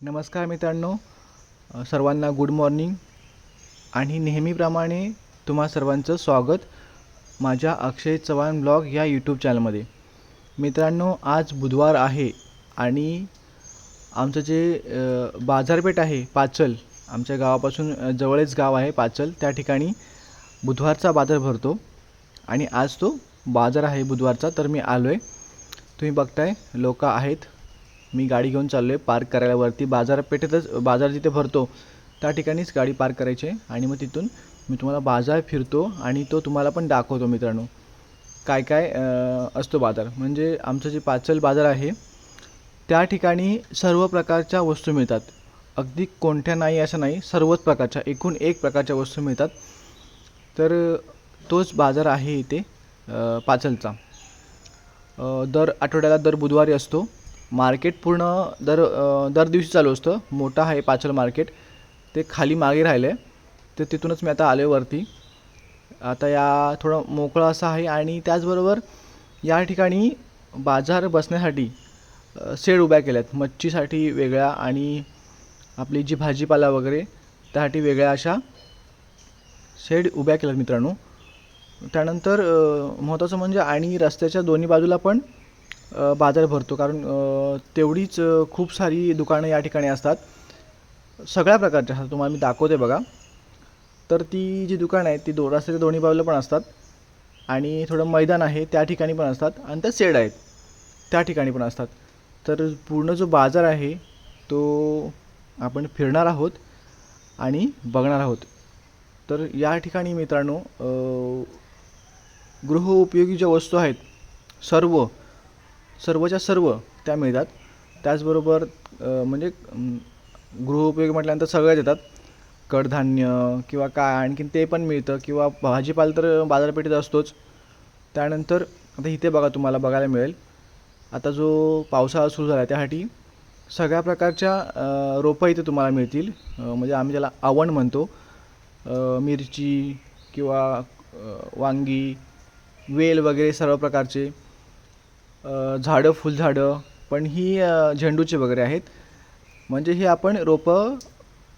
नमस्कार मित्रांनो सर्वांना गुड मॉर्निंग आणि नेहमीप्रमाणे तुम्हा सर्वांचं स्वागत माझ्या अक्षय चव्हाण ब्लॉग या यूट्यूब चॅनलमध्ये मित्रांनो आज बुधवार आहे आणि आमचं जे बाजारपेठ आहे पाचल आमच्या गावापासून जवळच गाव आहे पाचल त्या ठिकाणी बुधवारचा बाजार भरतो. आणि आज तो बाजार आहे बुधवारचा तर मी आलो आहे तुम्ही बघताय लोक आहेत मी गाडी घेऊन चाललो आहे पार्क करायला वरती बाजारपेठेतच बाजार जिथे भरतो त्या ठिकाणीच गाडी पार्क करायची आहे. आणि मग तिथून मी तुम्हाला बाजार फिरतो आणि तो तुम्हाला पण दाखवतो मित्रांनो. काय काय असतो बाजार. म्हणजे आमचं जे पाचल बाजार आहे त्या ठिकाणी सर्व प्रकारच्या वस्तू मिळतात. अगदी कोणत्या नाही असं नाही सर्वच प्रकारच्या एकूण एक प्रकारच्या वस्तू मिळतात. तर तोच बाजार आहे इथे पाचलचा. दर आठवड्याला दर बुधवारी असतो. मार्केट पूर्ण दर दर दिवशी चालू असतं. मोठं आहे पाचल मार्केट. ते खाली मागे राहिलं आहे तर तिथूनच मी आता आलो आहे वरती. आता या थोडं मोकळं असं आहे आणि त्याचबरोबर या ठिकाणी बाजार बसण्यासाठी शेड उभ्या केल्या आहेत मच्छीसाठी वेगळ्या आणि आपली जी भाजीपाला वगैरे त्यासाठी वेगळ्या अशा शेड उभ्या केल्यात मित्रांनो. त्यानंतर महत्त्वाचं म्हणजे आणि रस्त्याच्या दोन्ही बाजूला पण बाजार भरतो. कारण तेवढीच खूप सारी दुकानं या ठिकाणी असतात. सगळ्या प्रकारच्या असतात. तुम्हाला मी दाखवते बघा. तर ती जी दुकानं आहेत ती दो रस्त्याच्या दोन्ही बाजूला पण असतात. आणि थोडं मैदान आहे त्या ठिकाणी पण असतात. आणि त्या शेड आहेत त्या ठिकाणी पण असतात. तर पूर्ण जो बाजार आहे तो आपण फिरणार आहोत आणि बघणार आहोत. तर या ठिकाणी मित्रांनो अ, गृहउपयोगी ज्या वस्तू आहेत सर्व सर्वच्या सर्व त्या मिळतात. त्याचबरोबर म्हणजे गृहउपयोग गृहउपयोगी म्हटल्यानंतर सगळ्याच येतात. कडधान्य किंवा काय आणखीन ते पण मिळतं किंवा भाजीपाला तर बाजारपेठेत असतोच. त्यानंतर आता इथे बघा तुम्हाला बघायला मिळेल. आता जो पावसाळा सुरू झाला आहे त्यासाठी सगळ्या प्रकारच्या रोपं इथे तुम्हाला मिळतील. म्हणजे आम्ही त्याला आवण म्हणतो. मिरची किंवा वांगी वेल वगैरे सर्व प्रकारचे. झाडं फुलझाडं पण ही झेंडूचे झेंडूची वगैरे आहेत. म्हणजे हे आपण रोपं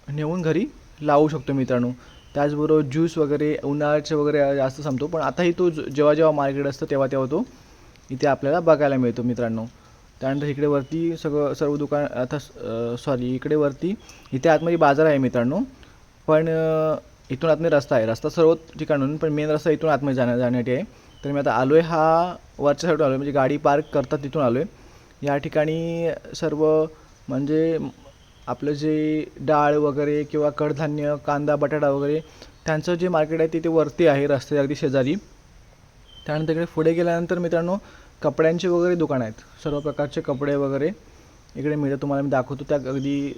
नेऊन घरी लावू शकतो मित्रांनो. त्याचबरोबर ज्यूस वगैरे उन्हाळ्याचे वगैरे जास्त संपतो पण आताही तो जेव्हा जेव्हा मार्केट असतं तेव्हा तेव्हा तो इथे आपल्याला बघायला मिळतो मित्रांनो. त्यानंतर इकडे वरती सगळं सर्व दुकान आता सॉरी इकडे वरती इथे आतमध्ये बाजार आहे मित्रांनो. पण इथून आतमध्ये रस्ता आहे. रस्ता सर्व ठिकाणून पण मेन रस्ता इथून आतमध्ये जाण्या जाण्यासाठी आहे. तर मी आता आलो आहे हा वरच्या साईडून आलो आहे म्हणजे गाडी पार्क करतात तिथून आलो आहे या ठिकाणी सर्व म्हणजे आपलं जे डाळ वगैरे किंवा कडधान्य कांदा बटाटा वगैरे त्यांचं जे मार्केट आहे ते ते वरती आहे रस्त्याच्या अगदी शेजारी. त्यानंतर इकडे पुढे गेल्यानंतर मित्रांनो कपड्यांचे वगैरे दुकान आहेत. सर्व प्रकारचे कपडे वगैरे इकडे मिळतं तुम्हाला मी दाखवतो त्या अगदी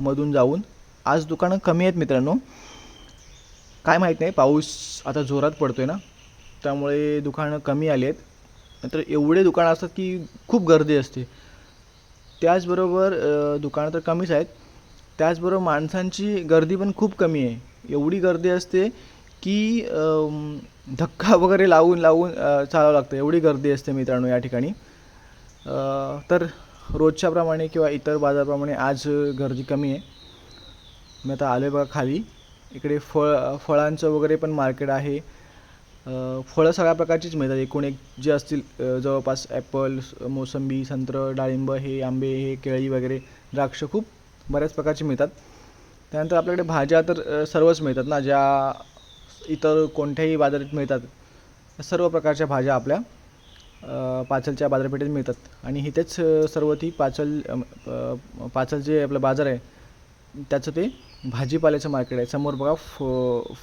मधून जाऊन. आज दुकानं कमी आहेत मित्रांनो. काय माहीत नाही पाऊस आता जोरात पडतो आहे ना. त्यामुळे दुकानं कमी आली आहेत नंतर एवढे दुकानं असतात की खूप गर्दी असते. त्याचबरोबर दुकानं तर कमीच आहेत. त्याचबरोबर माणसांची गर्दी पण खूप कमी आहे. एवढी गर्दी असते की धक्का वगैरे लावून लावून चालावं लागतं. एवढी गर्दी असते मित्रांनो या ठिकाणी. तर रोजच्याप्रमाणे किंवा इतर बाजाराप्रमाणे आज गर्दी कमी आहे. मी आता आलो आहे बघा खाली. इकडे फळ फळांचं वगैरे पण मार्केट आहे. फळं सगळ्या प्रकारचीच मिळतात. एकूण एक जे असतील जवळपास ॲपल मोसंबी संत्र डाळिंब हे आंबे हे केळी वगैरे द्राक्ष खूप बऱ्याच प्रकारची मिळतात. त्यानंतर आपल्याकडे भाज्या तर सर्वच मिळतात ना ज्या इतर कोणत्याही बाजारात मिळतात. सर्व प्रकारच्या भाज्या आपल्या पाचलच्या बाजारपेठेत मिळतात. आणि इथेच सर्व ती पाचल पाचल जे आपलं बाजार आहे त्याचं ते भाजीपाल्याचं मार्केट आहे. समोर बघा फ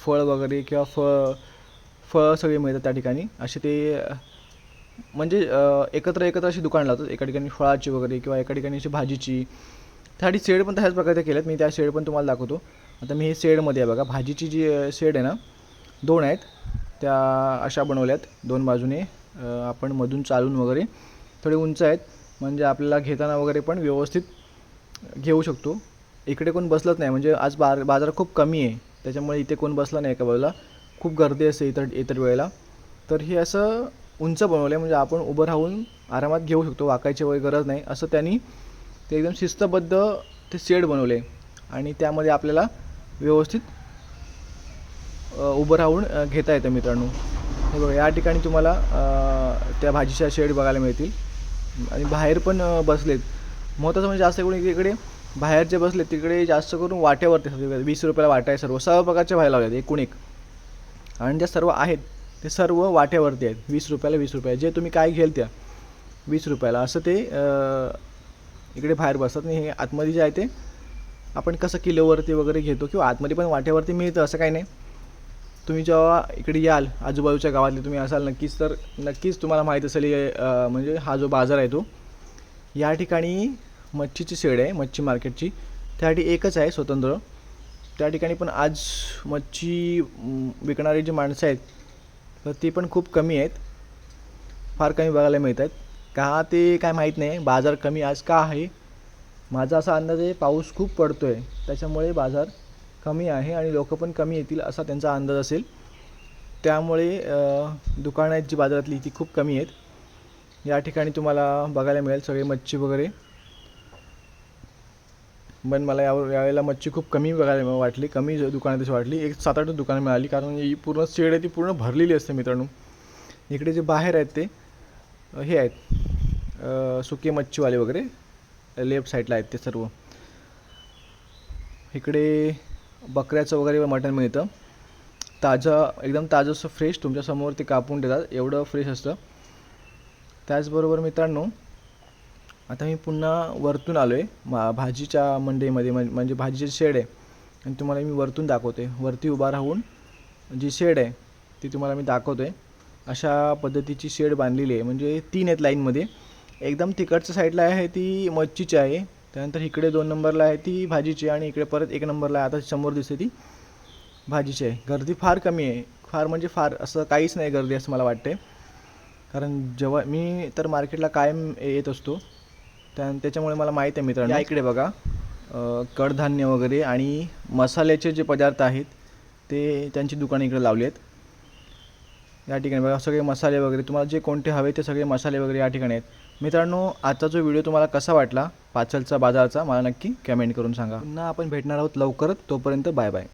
फळ वगैरे किंवा फळ फळं सगळी मिळतात त्या ठिकाणी. असे ते म्हणजे एकत्र एकत्र अशी दुकानं लावतात. एका ठिकाणी फळाची वगैरे किंवा एका ठिकाणी अशी भाजीची. त्यासाठी शेड पण तशाच प्रकारे केल्यात. मी त्या शेड पण तुम्हाला दाखवतो. आता मी हे शेडमध्ये आहे बघा. भाजीची जी शेड आहे ना दोन आहेत. त्या अशा बनवल्यात. दोन बाजूने आपण मधून चालून वगैरे थोडे उंच आहेत. म्हणजे आपल्याला घेताना वगैरे पण व्यवस्थित घेऊ शकतो. इकडे कोण बसलंच नाही. म्हणजे आज बार बाजार खूप कमी आहे. त्याच्यामुळे इथे कोण बसला नाही एका बाजूला. खूप गर्दी असते इतर इतर वेळेला. तर हे असं उंच बनवलं आहे म्हणजे आपण उभं राहून आरामात घेऊ शकतो वाकायची वगैरे गरज नाही. असं त्यांनी ते एकदम शिस्तबद्ध ते शेड बनवले. आणि त्यामध्ये आपल्याला व्यवस्थित उभं राहून घेता येतं मित्रांनो. हे बघा या ठिकाणी तुम्हाला त्या भाजीच्या शेड बघायला मिळतील. आणि बाहेर पण बसलेत. महत्त्वाचं म्हणजे जास्त करून इकडे बाहेर जे बसलेत तिकडे जास्त करून वाट्यावरती वीस रुपयाला वाटा आहे सर्व. सर्व प्रकारच्या भाज्या लावल्यात एकूण एक. आणि ज्या सर्व आहेत ते सर्व वाट्यावरती आहेत. वीस रुपयाला वीस रुपये. जे तुम्ही काय घ्याल त्या वीस रुपयाला. असं ते इकडे बाहेर बसतात आणि हे आतमध्ये जे आहे ते आपण कसं किलोवरती वगैरे घेतो किंवा आतमध्ये पण वाट्यावरती मिळतं असं काही नाही. तुम्ही जेव्हा इकडे याल आजूबाजूच्या गावातले तुम्ही असाल नक्कीच तर नक्कीच तुम्हाला माहीत असेल म्हणजे हा जो बाजार आहे तो या ठिकाणी मच्छीची शेड आहे मच्छी मार्केटची. त्यासाठी एकच आहे स्वतंत्र. त्या ठिकाणी पण आज मच्छी विकणारी जी माणसं आहेत तर ती पण खूप कमी आहेत. फार कमी बघायला मिळत आहेत का ते काय माहीत नाही. बाजार कमी आज का आहे? माझा असा अंदाज आहे पाऊस खूप पडतो आहे त्याच्यामुळे बाजार कमी आहे आणि लोक पण कमी येतील असा त्यांचा अंदाज असेल. त्यामुळे दुकानं आहेत जी बाजारातली ती खूप कमी आहेत. या ठिकाणी तुम्हाला बघायला मिळेल सगळे मच्छी वगैरे. पण मला यावर यावेळेला मच्छी खूप कमी बघायला वाटली. कमी दुकानं तशी वाटली. एक सात आठ दुकानं मिळाली कारण ही पूर्ण शेड आहे ती पूर्ण भरलेली असते मित्रांनो. इकडे जे बाहेर आहेत ते हे आहेत सुके मच्छीवाले वगैरे लेफ्ट साईडला आहेत ते सर्व. इकडे बकऱ्याचं वगैरे मटण मिळतं. ताजं एकदम ताजं असं फ्रेश तुमच्यासमोर ते कापून देतात. एवढं फ्रेश असतं. त्याचबरोबर मित्रांनो आता मी पुन्हा वरतून आलो आहे मा भाजीच्या मंडईमध्ये म्हणजे भाजीचे शेड आहे. आणि तुम्हाला मी वरतून दाखवते वरती उभा राहून जी शेड आहे ती तुम्हाला मी दाखवतो आहे अशा पद्धतीची शेड बांधलेली आहे. म्हणजे तीन आहेत लाईनमध्ये. एकदम तिकडच्या साईडला आहे ती मच्छीची आहे. त्यानंतर इकडे दोन नंबरला आहे ती भाजीची आणि इकडे परत एक नंबरला आहे. आता समोर दिसते ती भाजीची आहे. गर्दी फार कमी आहे. फार म्हणजे फार असं काहीच नाही गर्दी असं मला वाटते कारण जेव्हा मी तर मार्केटला कायम येत असतो. त्या त्याच्यामुळे मला माहीत आहे मित्रांनो. या इकडे बघा. कडधान्य वगैरे आणि मसाल्याचे जे पदार्थ आहेत ते त्यांची दुकानं इकडे लावली आहेत. या ठिकाणी बघा सगळे मसाले वगैरे तुम्हाला जे कोणते हवे ते सगळे मसाले वगैरे या ठिकाणी आहेत. मित्रांनो आजचा जो व्हिडिओ तुम्हाला कसा वाटला? पाचलचा बाजारचा मला नक्की कमेंट करून सांगा. पुन्हा आपण भेटणार आहोत लवकरच. तोपर्यंत बाय बाय